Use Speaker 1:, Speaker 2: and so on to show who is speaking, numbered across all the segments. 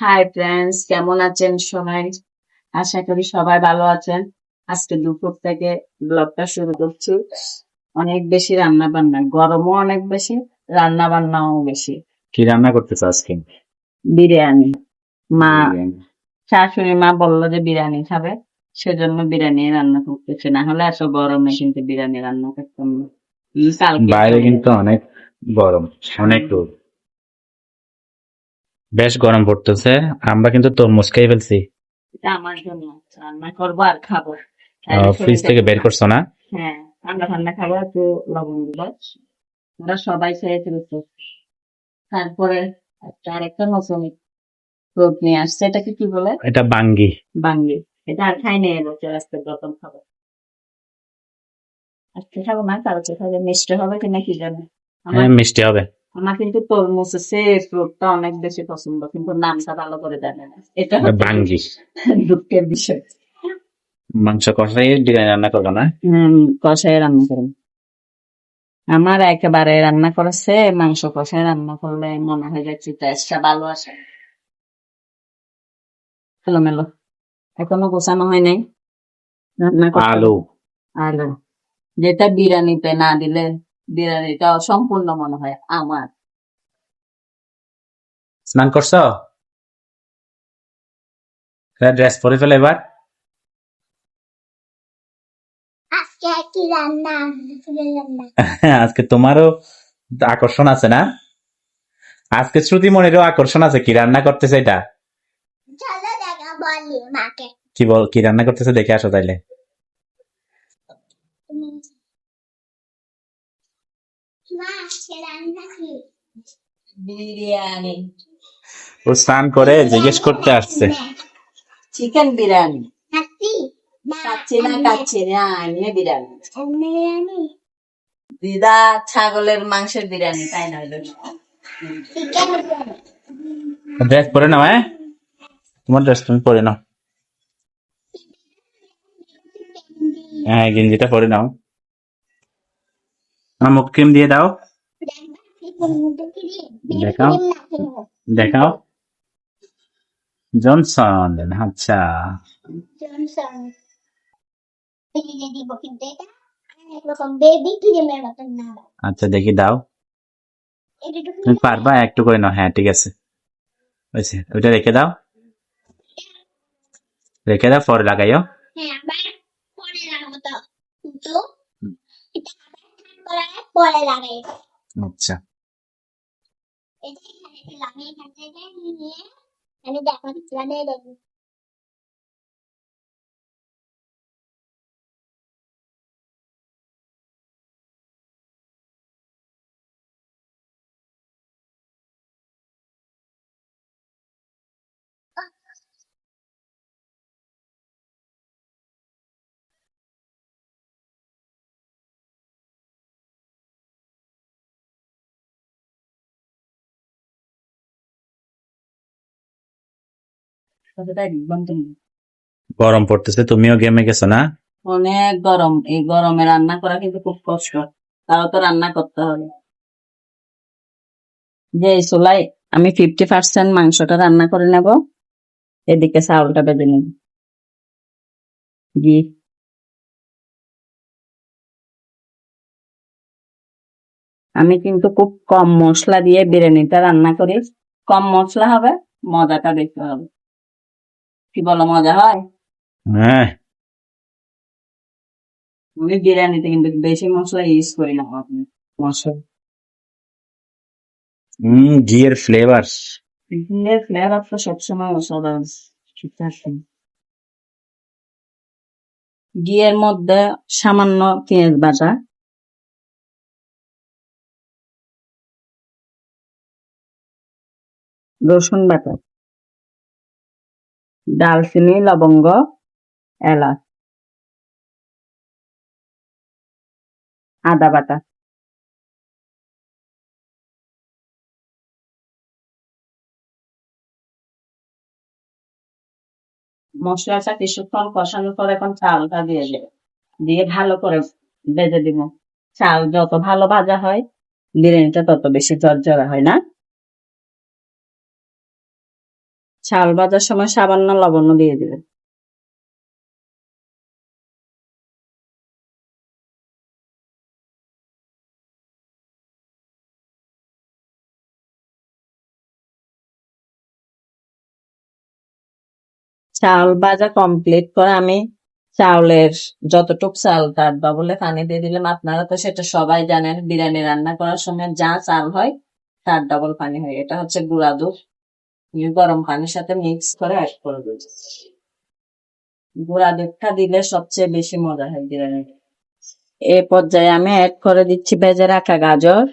Speaker 1: Hi friends কেমন আছেন সবাই? আশা করি সবাই ভালো আছেন। আজকে দুপুর থেকে ব্লগটা শুরু করছি। অনেক বেশি রান্না বান্না গরমও অনেক বেশি রান্না বান্নাও বেশি।
Speaker 2: কি রান্না করতেছ আজকে?
Speaker 1: বিরিয়ানি। মা শাশুড়ি মা বলল যে বিরিয়ানি খাবে সেজন্য বিরিয়ানি রান্না করতেছে। না হলে এত গরমে কিন্তু বিরিয়ানি রান্না করতাম না।
Speaker 2: বাইরে কিন্তু অনেক গরম অনেক রোদ। বেশ গরম পড়তেছে আমরা কিন্তু তরমুজ খেয়ে ফেলছি।
Speaker 1: এটা আমার জন্য রান্না করব আর খাব।
Speaker 2: ফ্রিজ থেকে বের করছ না?
Speaker 1: হ্যাঁ খাব একটু লবণ সবাই খেয়ে ফেলছে। তারপরে আরেকটা নিয়ে আসছে এটাকে কি বলে?
Speaker 2: এটা বাঙ্গি।
Speaker 1: বাঙ্গি। এটা আর খাই নেই এবছর আজকে প্রথম খাব। আজকে খাব না কালকে খাবে মিষ্টি হবে কিনা কি জানে।
Speaker 2: হ্যাঁ, মিষ্টি হবে।
Speaker 1: আমার কিন্তু তরমুজ সে ফ্রুটটা অনেক বেশি পছন্দ কিন্তু নামটা ভালো করে জানে না। এটা
Speaker 2: বাঙ্গি।
Speaker 1: দুঃখের বিষয়।
Speaker 2: মাংস কষাই বিরিয়ানি রান্না করব না?
Speaker 1: কষাই রান্না করেন আমার একেবারে রান্না করেছে মাংস কষাই রান্না করলে মনে হয় যে টেস্টটা ভালো আসে। এলোমেলো। এখনও গোছানো হয় নাই। রান্না
Speaker 2: আলু।
Speaker 1: আলু। যেটা বিরিয়ানিতে না দিলে বিরিয়ানিটা অসম্পূর্ণ মনে হয় আমার।
Speaker 2: স্নান করছ? ড্রেস পরে ফেলে এবার।
Speaker 3: আজকে কি রান্না ফুলের রান্না।
Speaker 2: আজকে তোমারও আকর্ষণ আছে না? আজকে শ্রুতি মনিরও আকর্ষণ আছে কি রান্না করতেছে এটা?
Speaker 3: চলো দেখা বলি মাকে।
Speaker 2: কি বল কি রান্না করতেছে দেখে আসো তাইলে।
Speaker 1: বিরিয়ানি।
Speaker 2: ও স্নান করে জিজ্ঞেস করতে আসছে।
Speaker 1: চিকেন বিরিয়ানি?
Speaker 3: খাচ্ছি?
Speaker 1: না কাচ্ছি না আমি বিরিয়ানি। দিদা ছাগলের মাংসের বিরিয়ানি তাই না
Speaker 3: চিকেন
Speaker 2: ড্রেস পরে নাও হ্যাঁ? তোমার ড্রেস তুমি পরে নাও। হ্যাঁ গেঞ্জিটা পরে নাও। মুখ ক্রিম দিয়ে দাও। দেখাও। দেখাও। জনসন আচ্ছা। আচ্ছা দেখি দাও। তুমি পারবা? একটু করে নাও। হ্যাঁ ঠিক আছে। হয়েছে ওইটা রেখে দাও। রেখে দাও, পরে লাগাইও।
Speaker 3: হ্যাঁ পরে লাগাবো তো? পরে লাগে।
Speaker 2: আচ্ছা।
Speaker 3: এটা এখানে লাগে এখান থেকে নিয়ে আমি দেখাচ্ছি এই দেখুন।
Speaker 2: গরম পড়তেছে তুমিও গেমে গেছো না?
Speaker 1: অনেক গরম এই গরমে রান্না করা কিন্তু খুব কষ্ট তাও তো রান্না করতে হবে। যে চুলাই আমি ফিফটি পার্সেন্ট মাংসটা রান্না করে নেব এদিকে চাউলটা বেজে নেব। ঘি। আমি কিন্তু খুব কম মশলা দিয়ে বিরিয়ানিটা রান্না করি কম মশলা হবে মজাটা বেশি হবে। কি বলো মজা হয়?
Speaker 2: হ্যাঁ।
Speaker 1: আমি বিরিয়ানিতে কিন্তু বেশি মশলা ইউজ করি না মশলা?
Speaker 2: হম ঘিয়ের ফ্লেভার
Speaker 1: চিকেনের ফ্লেভার তো সবসময় অসাধারণ। ঠিক ঘিয়ের মধ্যে সামান্য পেঁয়াজ বাটা। রসুন বাটা। ডালচিনি, লবঙ্গ, এলাচ, আদা বাটা। মশলাটা কিছুক্ষণ কষানোর পর এখন চালটা দিয়ে দেবে। দিয়ে ভালো করে ভেজে দিব। চাল যত ভালো ভাজা হয়, বিরিয়ানিটা তত বেশি জর্জরা হয় না। চাল ভাজার সময় সামান্য লবণ দিয়ে দিবেন চাল ভাজা কমপ্লিট করে আমি চাউলের যতটুক চাল তার ডবলে পানি দিয়ে দিলাম। আপনারা তো সেটা সবাই জানেন, বিরিয়ানি রান্না করার সময় যা চাল হয় তার ডবল পানি হয়। এটা হচ্ছে গুঁড়া দুধ। গরম পানির সাথে মিক্স করে অ্যাড গুঁড়া দুধটা দিলে সবচেয়ে বেশি মজা হয় বিরিয়ানি। এ পর্যায়ে আমি অ্যাড করে দিচ্ছি ভেজে রাখা গাজর,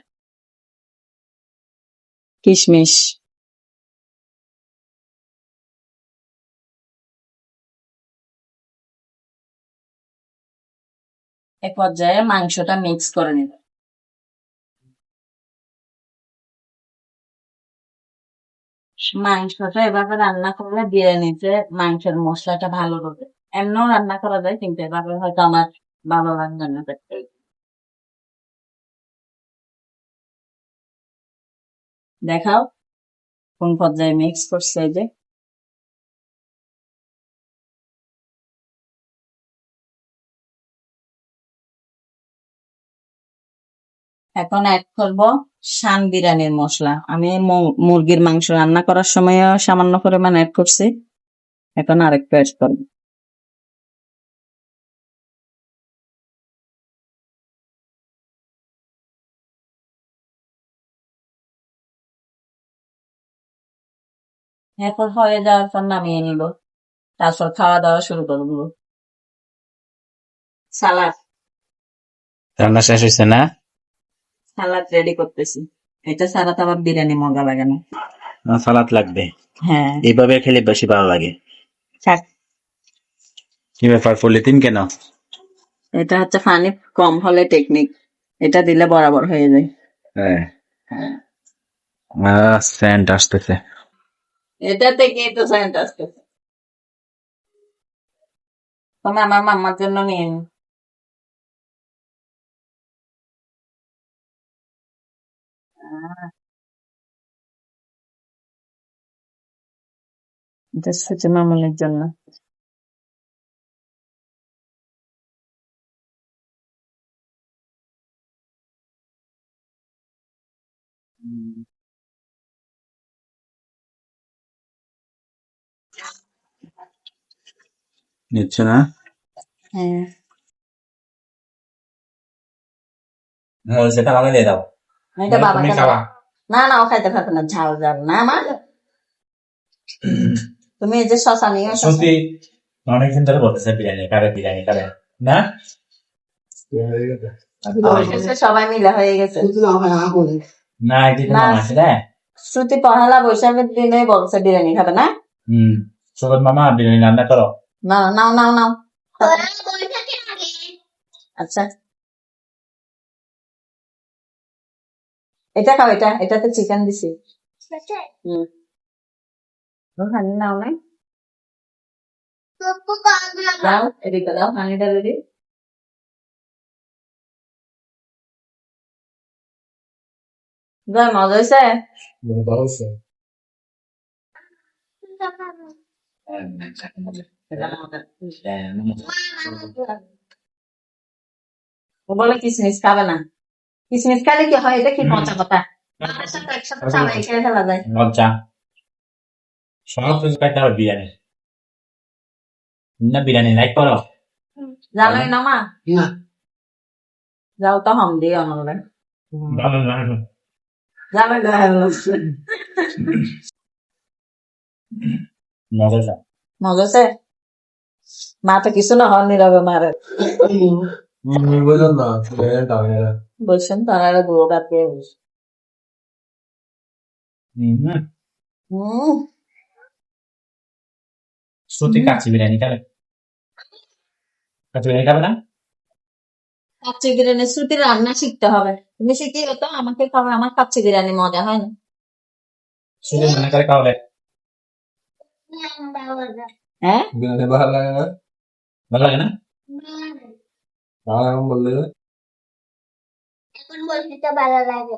Speaker 1: কিশমিশ। এ পর্যায়ে মাংসটা মিক্স করে নিব মাংসটা এভাবে রান্না করলে বিরিয়ানিতে মাংসের মশলাটা ভালো হবে এমনও রান্না করা যায়, কিন্তু এভাবে হয়তো আমার ভালো লাগবে না। দেখাও, কোন পর্যায়ে মিক্স করছে যে এখন অ্যাড করব শান বিরিয়ানির মশলা। আমি মুরগির মাংস রান্না করার সময় সামান্য পরিমাণ অ্যাড করছি। এখন আরেকটু অ্যাড করব। এরপর হয়ে যাওয়ার পর নামিয়ে নিব। তারপর খাওয়া দাওয়া শুরু করব। সালাদ।
Speaker 2: রান্না শেষ হয়েছে না?
Speaker 1: সালাদ রেডি করতেছি। এটা তো আবার বিরিয়ানি মজা লাগে না
Speaker 2: সালাদ লাগবে।
Speaker 1: হ্যাঁ।
Speaker 2: এইভাবে খেলে বেশি ভালো লাগে।
Speaker 1: থাক
Speaker 2: কি ব্যাপার পলিথিন কেন?
Speaker 1: এটা হচ্ছে পানি কম হলে টেকনিক এটা দিলে বরাবর হয়ে যায়।
Speaker 2: হ্যাঁ। হ্যাঁ। স্যান্ড আসতেছে।
Speaker 1: এটা থেকে তো সেন্ট আসতেছে। তুমি আমার মাম্মার জন্য নিয়ে এটা হচ্ছে মামুনের জন্য।
Speaker 2: নিচ্ছে না?
Speaker 1: হ্যাঁ।
Speaker 2: মরিচটা আমাকে দিয়ে দাও।
Speaker 1: এটা বাবা
Speaker 2: তুমি
Speaker 1: না না ও খাইতে পারবে না। ঝাল ঝাল। না মা। তুমি এই যে শশা নিয়ে।
Speaker 2: সত্যি অনেকদিন ধরে বলতেছে বিরিয়ানি খাবে বিরিয়ানি খাবে। না?
Speaker 1: সবাই মিলে হয়ে গেছে।
Speaker 2: না একদিন আছে না
Speaker 1: শ্রুতি পহেলা বৈশাখের দিনে বলছে বিরিয়ানি খাবে না?
Speaker 2: হুম সবাই মামা বিরিয়ানি রান্না করো।
Speaker 1: না নাও নাও নাও।
Speaker 3: ওরা বইটাকে আগে।
Speaker 1: আচ্ছা। এটা খাও এটা এটাতে চিকেন দিছি। হুম। ওখানে নাও নাই দাও এদিকে দাও পানিটা রেডি যাই মজা হয়েছে ও বলে কিসমিস খাবে না কিসমিস খালে কি হয় এটা কি মজা কথা একসাথে ফেলা যায়
Speaker 2: মজা সব হবে বিরিয়ানি। না বিরিয়ানি লাইক করো।
Speaker 1: জানোই না। মা যাও তো হম দিয়ে অনলে
Speaker 2: ভালো ভালো
Speaker 1: জানোই না
Speaker 2: মজা যা
Speaker 1: মজা আছে। মা তো কিছু না হন নীরবে মারে। বলছেন তারা গুঁড়ো কাট দিয়ে বলছে
Speaker 2: হুম।
Speaker 1: হুম।
Speaker 2: শ্রুতি কাচ্চি বিরিয়ানি খাবে? কাচ্চি বিরিয়ানি খাবে না?
Speaker 1: কাচ্চি বিরিয়ানি শ্রুতি রান্না শিখতে হবে। তুমি শিখি তো আমাকে খাবে আমার কাচ্চি বিরিয়ানি মজা হয় না।
Speaker 2: শ্রুতি রান্না করে খাওয়াবে?
Speaker 1: হ্যাঁ? ভালো লাগে না?
Speaker 2: ভালো লাগে না?
Speaker 3: এখন বলতে তো ভালো লাগে।